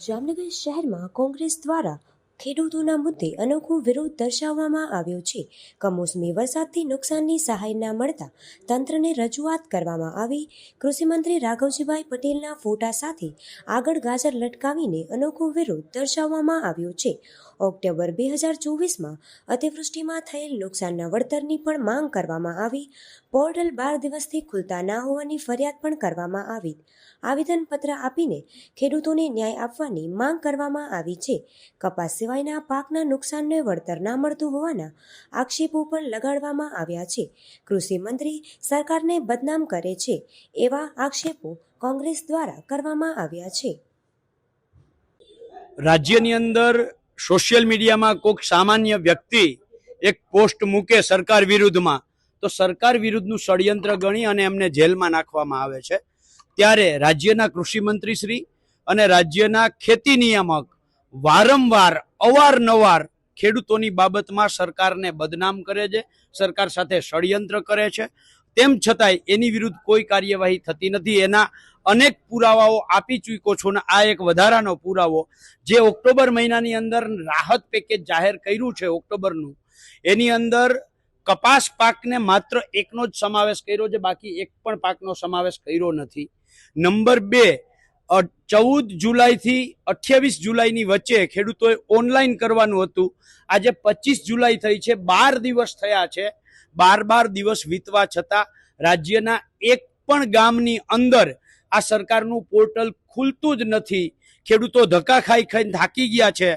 જામનગર શહેરમાં કોંગ્રેસ દ્વારા ખેડૂતોના મુદ્દે અનોખો વિરોધ દર્શાવવામાં આવ્યો છે. કમોસમી વરસાદથી નુકસાનની સહાય ના મળતા તંત્રને રજૂઆત કરવામાં આવી. કૃષિમંત્રી રાઘવજીભાઈ પટેલના ફોટા સાથે આગળ ગાજર લટકાવીને અનોખો વિરોધ દર્શાવવામાં આવ્યો છે. ઓક્ટોબર બે હજાર ચોવીસમાં અતિવૃષ્ટિમાં થયેલ નુકસાનના વળતરની પણ માંગ કરવામાં આવી. પોર્ટલ બાર દિવસથી ખુલતા ના હોવાની ફરિયાદ પણ કરવામાં આવી. આવેદનપત્ર આપીને ખેડૂતોને ન્યાય આપવાની માંગ કરવામાં આવી છે. કપાસ સિવાયના પાકના નુકસાનને વળતર ના મળતું હોવાના આક્ષેપો પણ લગાડવામાં આવ્યા છે. કૃષિ મંત્રી સરકારને બદનામ કરે છે એવા આક્ષેપો કોંગ્રેસ દ્વારા કરવામાં આવ્યા છે. રાજ્યની અંદર સોશિયલ મીડિયામાં કોઈક સામાન્ય વ્યક્તિ એક પોસ્ટ મૂકે સરકાર વિરુદ્ધમાં, તો સરકાર વિરુદ્ધનું ષડયંત્ર ગણી અને એમને જેલમાં નાખવામાં આવે છે. ત્યારે રાજ્યના કૃષિમંત્રી શ્રી અને રાજ્યના ખેતી નિયામક વારંવાર, અવારનવાર ખેડૂતોની બાબતમાં સરકારને બદનામ કરે છે, સરકાર સાથે ષડયંત્ર કરે છે. તેમ છતાંય એની વિરુદ્ધ કોઈ કાર્યવાહી થતી નથી. એના અનેક પુરાવાઓ આપી ચૂક્યો છો ને આ એક વધારાનો પુરાવો જે ઓક્ટોબર મહિનાની અંદર રાહત પેકેજ જાહેર કર્યું છે ઓક્ટોબરનું. એની અંદર કપાસ પાકને માત્ર એકનો જ સમાવેશ કર્યો છે, બાકી એક પણ પાકનો સમાવેશ કર્યો નથી. નંબર બે ચૌદ જુલાઈથી અઠ્યાવીસ જુલાઈની વચ્ચે ખેડૂતોએ ઓનલાઈન કરવાનું હતું. આજે પચીસ જુલાઈ થઈ છે, બાર દિવસ થયા છે. બાર બાર દિવસ વીતવા છતાં રાજ્યના એક પણ ગામની અંદર આ સરકારનું પોર્ટલ ખુલતું જ નથી. ખેડૂતો ધક્કા ખાઈ ખાઈને થાકી ગયા છે.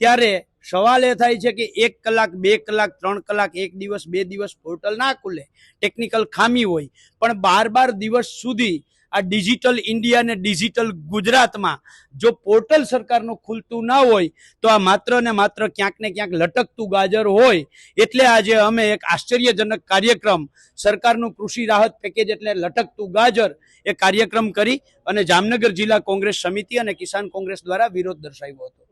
ત્યારે સવાલ એ થાય છે કે એક કલાક, બે કલાક, ત્રણ કલાક, એક દિવસ, બે દિવસ પોર્ટલ ના ખુલે, ટેકનિકલ ખામી હોય. પણ બાર બાર દિવસ સુધી આ ડિજિટલ ઇન્ડિયા અને ડિજિટલ ગુજરાતમાં જો પોર્ટલ સરકારનું ખુલતું ના હોય, તો આ માત્ર ને માત્ર ક્યાંક ને ક્યાંક લટકતું ગાજર હોય. એટલે આજે અમે એક આશ્ચર્યજનક કાર્યક્રમ, સરકારનું કૃષિ રાહત પેકેજ એટલે લટકતું ગાજર, એ કાર્યક્રમ કરી અને જામનગર જિલ્લા કોંગ્રેસ સમિતિ અને કિસાન કોંગ્રેસ દ્વારા વિરોધ દર્શાવ્યો હતો.